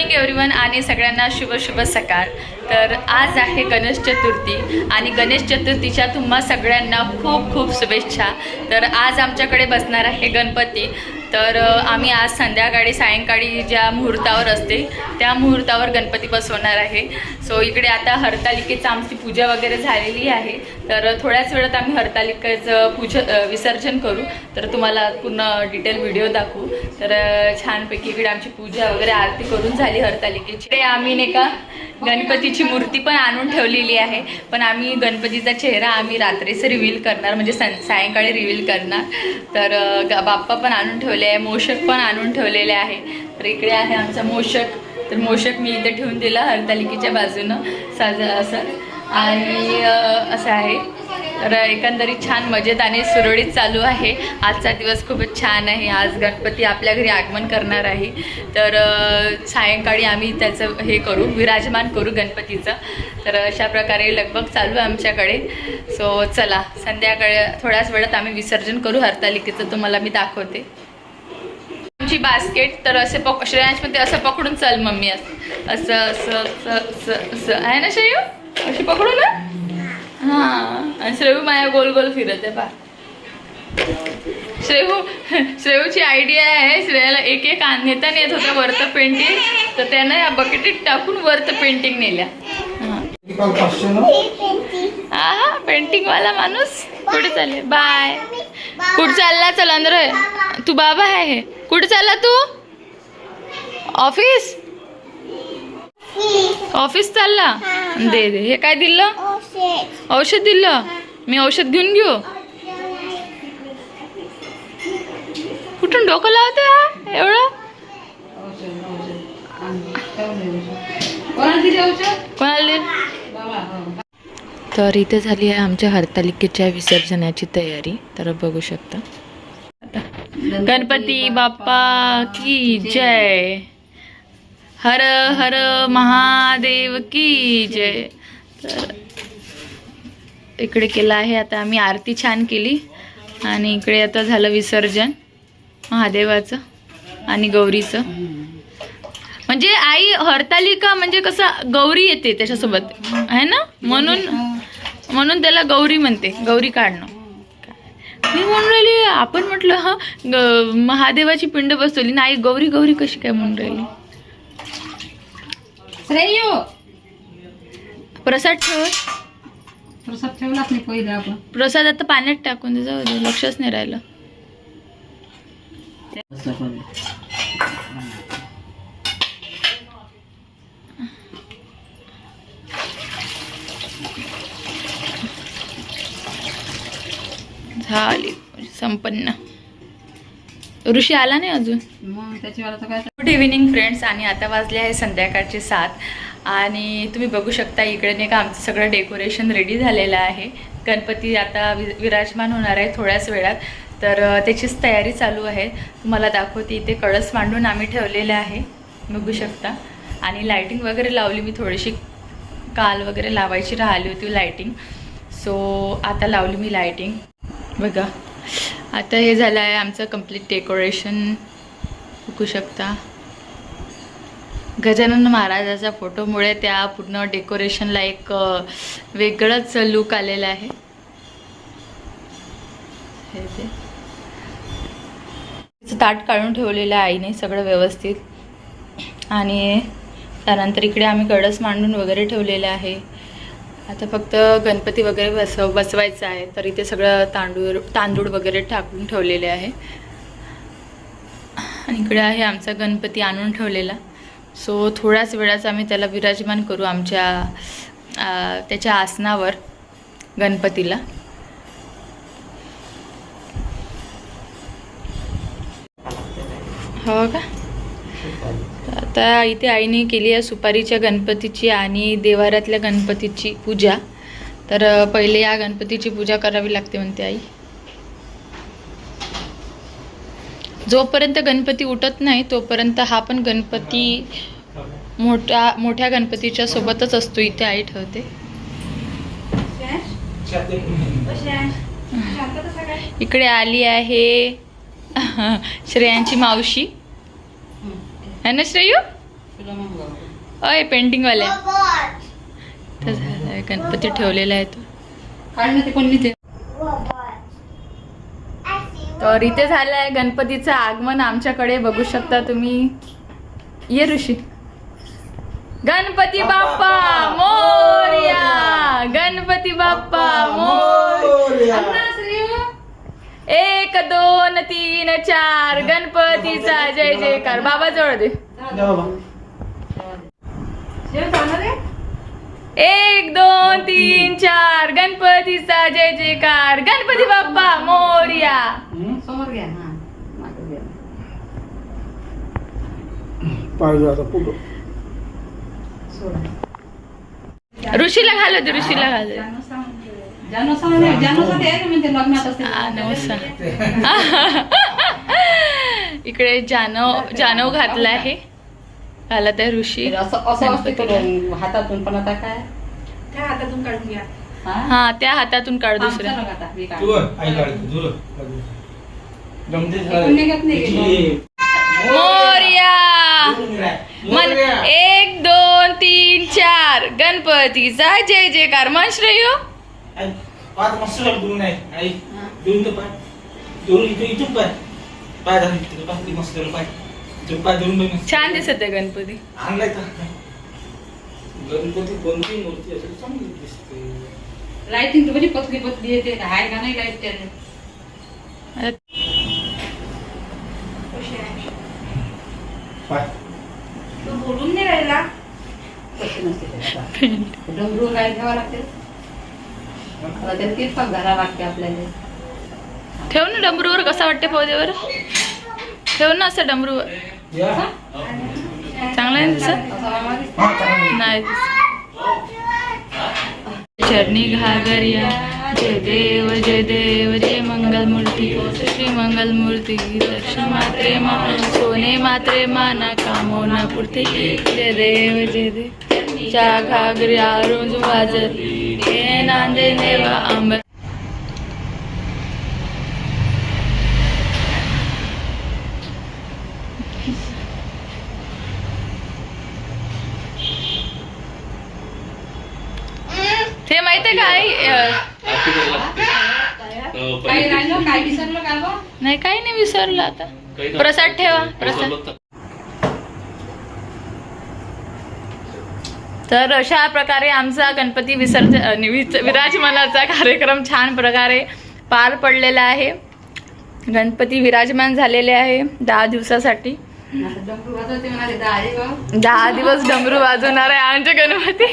Morning everyone आणि सगळ्यांना शुभ शुभ सकाळ. तर आज आहे गणेश चतुर्थी आणि गणेश चतुर्थीच्या तुम्हा सगळ्यांना खूप खूप शुभेच्छा. तर आज आमच्याकडे बसणार आहे गणपती. तर आम्ही आज संध्याकाळी सायंकाळी ज्या मुहूर्तावर असते त्या मुहूर्तावर गणपती बसवणार आहे. सो इकडे आता हरतालिकेचं आमची पूजा वगैरे झालेली आहे. तर थोड्याच वेळात आम्ही हरतालिकेचं पूज विसर्जन करू. तर तुम्हाला पूर्ण डिटेल व्हिडिओ दाखवू. तर छानपैकी इकडे आमची पूजा वगैरे आरती करून झाली हरतालिकेची. इकडे आम्ही नाही का गणपतीची मूर्ती पण आणून ठेवलेली आहे. पण आम्ही गणपतीचा चेहरा आम्ही रात्रीच रिव्हील करणार म्हणजे सं सायंकाळी रिव्हील करणार. तर ग- बाप्पा पण आणून ठेवले आहे मोशक पण आणून ठेवलेले आहे. तर इकडे आहे आमचा मोशक. तर मोशक मी इथे ठेवून दिला हरतालिकेच्या बाजूनं. साज असं. आणि असं आहे. तर एकंदरीत छान मजेत आणि सुरळीत चालू आहे. आजचा दिवस खूपच छान आहे. आज गणपती आपल्या घरी आगमन करणार आहे. तर सायंकाळी आम्ही त्याचं हे करू विराजमान करू गणपतीचं. तर अशा प्रकारे लगभग चालू आहे आमच्याकडे. सो चला. संध्याकाळ थोड्याच वेळात आम्ही विसर्जन करू हरतालिकेचं. तुम्हाला मी दाखवते. आमची बास्केट तर असे पक श्रेयांशमध्ये असं पकडून चल मम्मी असं. असं असं असं असं आहे ना श्रेयू? अशी पकडू ना? हां. आणि श्रेयू माया गोल गोल फिरत आहे पा श्रेयू श्रेयूची आयडिया आहे श्रेयाला एक एक नेता नेत होत्या वरतं पेंटिंग तर त्यानं या बकेटीत टाकून वरतं पेंटिंग नेल्या. हां. हा पेंटिंग वाला माणूस. कुठे चालले. बाय कुठं चालला? चल अंदर. तू बाबा आहे हे. कुठे चालला तू? ऑफिस? ऑफिस चालला? दे दे. हे काय दिलं? औषध दिलं? मी औषध घेऊन घेऊ? कुठून डोकं लावते हा? एवढं? कोणाला दे तर इथे झाली आहे आमच्या हरतालिकेच्या विसर्जनाची तयारी. तर बघू शकता. गणपती बाप्पा की जय. हर हर महादेव की जय. तर इकडे केलं आहे आता आम्ही आरती छान केली. आणि इकडे आता झालं विसर्जन. महादेवाचं आणि गौरीचं. म्हणजे आई हरतालिका म्हणजे कसं गौरी येते त्याच्यासोबत. आहे ना? म्हणून म्हणून त्याला गौरी म्हणते गौरी काढणं. मी म्हणून राहिली आपण म्हटलं हा महादेवाची पिंड बसवली. नाही गौरी गौरी कशी काय म्हणून राहिली? श्रेयो! प्रसाद ठेव. प्रसाद ठेवलाच नाही पहिलं आपण. प्रसाद आता पाण्यात टाकून दे जाऊ दे लक्षच नाही राहिलं. झाली. संपन्न. ऋषी आला नाही अजून? मग गुड इव्हिनिंग फ्रेंड्स आणि आता वाजले आहे संध्याकाळचे सात. आणि तुम्ही बघू शकता इकडे नाही का आमचं सगळं डेकोरेशन रेडी झालेलं आहे. गणपती आता वि विराजमान होणार आहे थोड्याच वेळात. तर त्याचीच तयारी चालू आहे. तुम्हाला दाखवते इथे कळस मांडून आम्ही ठेवलेले आहे. बघू शकता. आणि लायटिंग वगैरे लावली मी थोडीशी. काल वगैरे लावायची राहिली होती लायटिंग सो आता लावली मी लायटिंग बघा. आता हे झालं आहे आमचं कंप्लीट डेकोरेशन बघू शकता. गजानन महाराजाच्या फोटोमुळे त्या पूर्ण डेकोरेशनला एक वेगळंच लुक आलेला आहे. हे ते. ताट काढून ठेवलेलं आहे आईने सगळं व्यवस्थित. आणि त्यानंतर इकडे आम्ही गडस मांडून वगैरे ठेवलेलं आहे. आता फक्त गणपती वगैरे बसव बसवायचं आहे तर इथे सगळं तांदूळ तांदूळ वगैरे टाकून ठेवलेले आहे. आणि इकडे आहे आमचा गणपती आणून ठेवलेला. सो थोड्याच वेळाच आम्ही त्याला विराजमान करू आमच्या त्याच्या आसनावर गणपतीला. हो का? आता इथे आईने केली आहे सुपारीच्या गणपतीची आणि देवाऱ्यातल्या गणपतीची पूजा. तर पहिले या गणपतीची पूजा करावी लागते म्हणते आई. जोपर्यंत गणपती उठत नाही तोपर्यंत हा पण गणपती मोठ्या मोठ्या गणपतीच्या सोबतच असतो इथे आई ठेवते. इकडे आली आहे श्रेयांची मावशी. है ना श्रेयू? अय पेंटिंगवाल्या तर गणपती ठेवलेला आहे तो. काढ ना ते कोणी ते तर इथे झालंय गणपतीचं आगमन आमच्याकडे बघू शकता तुम्ही. ये ऋषी. गणपती बाप्पा मोर्या गणपती बाप्पा मोर्या एक दोन तीन चार गणपतीचा जय जयकार. बाबा. जवळ दे एक दोन तीन चार. गणपतीचा जय जयकार. गणपती बाप्पा मोर्या. समोर घ्या. हा. ऋषीला घालत ऋषीला घालत जानू सांग. जानू जानू इकडे घातला आहे. घालत आहे ऋषी. करून हातातून पण आता काय? त्या हातातून काढून घ्या. हा? त्या हातातून काढ दुसऱ्या नाही. मोर्या! मन एक दोन तीन चार. गणपतीचा जय जयकार. मन पाच मस्त दोन नाही आई दोन तर पाय. दोन इथं इथून पाय. पाय झाले तिथं पाय. किती मस्त पाय. इथून छान दिसत आहे गणपती. आणलाय का गणपती कोणती मूर्ती असेल चांगली दिसते. लाईटिंग तर म्हणजे पतली पतली येते. हाय का नाही लाइट त्याने पाय. तू बोलून नाही राहिला. ते. डमरू काय ठेवा लागते. त्यात आपल्याला? ठेव ना डमरूवर कसा वाटते पौदेवर ठेव ना असं डमरूवर. चांगला आहे ना चांगली नाही. चरणी घागरिया जय देव जय देव जय मंगल मूर्ती श्री मंगल मूर्ती दर्शन मात्रे मा सोने मात्रे माना कामो ना पुरते. जय देव जय देव. च्या घागरिया रोज वाजत. हे आंब ते माहितीये काय विसरलं का गं? नाही. काही नाही विसरलं आता. प्रसाद ठेवा प्रसाद. तर अशा प्रकारे आमचा गणपती विसर्जन विराजमानाचा कार्यक्रम छान प्रकारे पार पडलेला आहे गणपती विराजमान झालेले आहे दहा दिवसासाठी. दहा दिवस डमरू वाजवणार आहे आमचे गणपती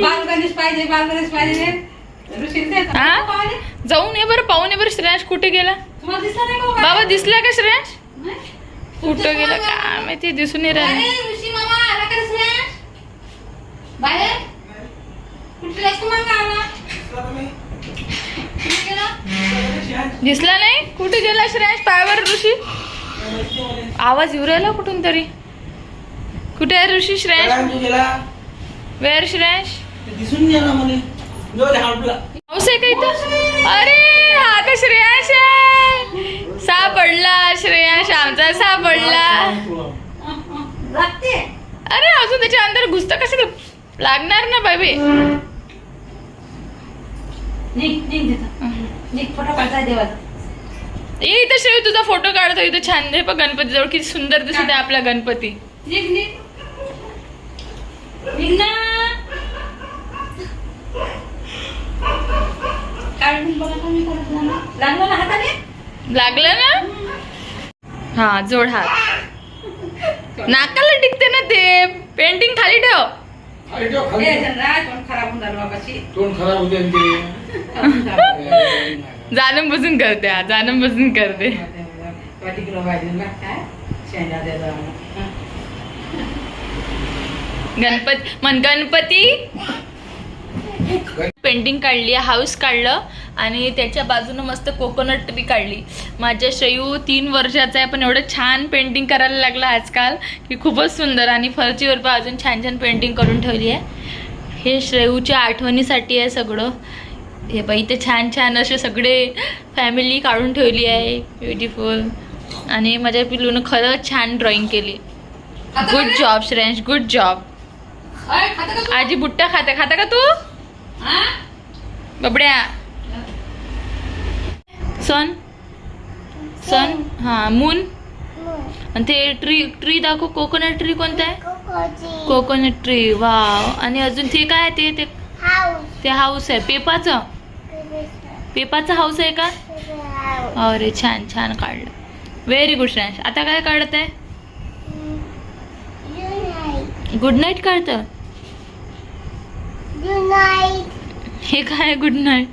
बाल गणेश पाहिजे बाल गणेश पाहिजे ऋषी ते हा? पाहिजे. जाऊन ये बरं पाहून ये बरं श्रेयांश कुठे गेला तुम्हाला दिसला नाही का हो बाबा दिसला का श्रेयांश? कुठं गेला? काय माहिती दिसून नाही राहिलं. अरे ऋषी मामा आला का श्रेयांश? बाहेर? कुठे असतो मग आला? कुठे गेला? दिसला नाही? कुठे गेला श्रेयांश पायावर ऋषी. आवाज येऊ राहिला कुठून तरी. कुठे आहे ऋषी गेला? वेअर श्रेयांश ते दिसून गेला मला जाऊ दे हाडला पाऊस आहे का इथं? अरे हा तर श्रेयांश आहे? सापडला श्रेयांश आमचा सापडला. अरे अजून त्याच्या अंदर घुसतं कसं? लागणार ना बाबी ये इथं श्रेय तुझा फोटो काढतो इथं छान दे पण गणपती जवळ किती सुंदर दिसत आहे आपला गणपती. लागलं ना. हाताने. लागलं ना? हा जोड हात. नाकाला टिकते ना ते. पेंटिंग खाली ठेव. जाणून बसून करते हा जाणून बसून करते. गणपती मन गणपती. पेंटिंग काढली हाऊस काढलं आणि त्याच्या बाजूनं मस्त कोकोनट ट्री काढली. माझ्या शयू तीन वर्षाचा आहे पण एवढं छान पेंटिंग करायला लागला आजकाल की खूपच सुंदर आणि फरचीवर पण अजून छान छान पेंटिंग करून ठेवली आहे. हे श्रेयूच्या आठवणीसाठी आहे सगळं. हे बाई इथे छान छान असे सगळे फॅमिली काढून ठेवली आहे ब्युटिफुल आणि माझ्या पिल्लूनं खरंच छान ड्रॉइंग केली. Good job Shreyansh good job आजी बुट्टा खाते खाता का तू? बबड्या. सन. सन. हा मून. आणि ते ट्री ट्री दाखव कोकोनट ट्री कोणता आहे? Coconut tree wow. आणि अजून ते काय आहे? ते ते ते हाऊस आहे. पेपाचं. पेपाचं हाऊस आहे का? अरे छान छान काढलं. व्हेरी गुड श्रेयांश आता काय काढत आहे? गुड नाईट काढतं. हे काय गुड नाईट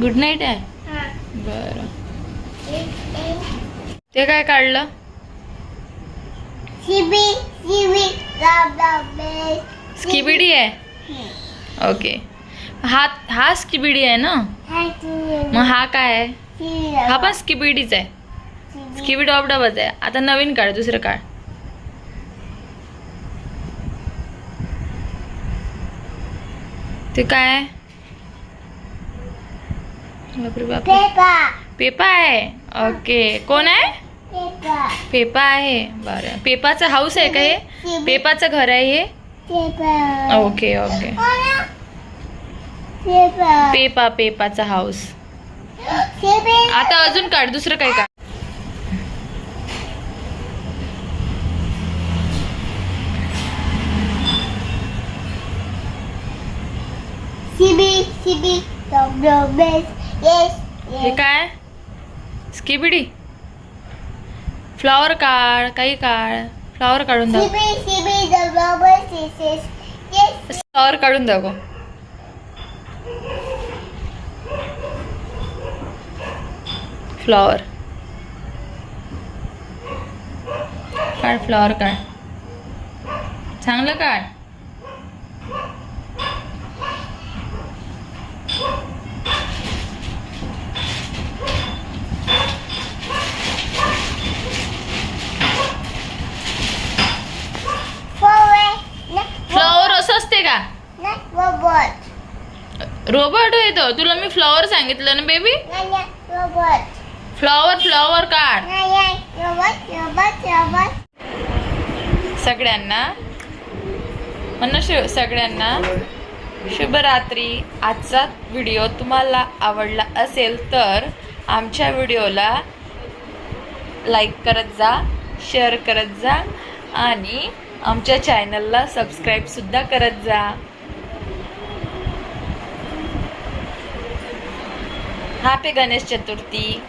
गुड नाईट आहे? बरं. ते काय काढलं? स्किबिडी आहे? ओके हा हा स्किबिडी आहे ना? मग हा काय आहे? हा पण स्किबिडीच आहे. स्किबिडी ऑबडबच आहे. आता नवीन काढ दुसरं काढ. ते काय पेपा. आहे? ओके. कोण आहे? पेपा. आहे. बरं. पेपाचं हाऊस आहे का हे? पेपाचं घर आहे हे? Okay okay. पेपा. पेपाचा हाऊस आता अजून काढ. दुसरं काय काढ हे काय? स्किबिडी फ्लॉवर काढ काही काढ. फ्लॉवर काढून दाखव. फ्लॉवर काढून दाखव. फ्लॉवर काढ फ्लॉवर काढ. चांगलं काढ. फ्लॉवर असं असते का? रोबोट येतो तुला मी फ्लॉवर सांगितलं ना बेबी फ्लॉवर फ्लॉवर काढ. सगळ्यांना. म्हणून सगळ्यांना. शुभरात्री. आजचा व्हिडिओ तुम्हाला आवडला असेल तर आमच्या व्हिडिओला लाईक करत जा शेअर करत जा आणि आमच्या चॅनलला सबस्क्राईबसुद्धा करत जा. हॅपी गणेश चतुर्थी.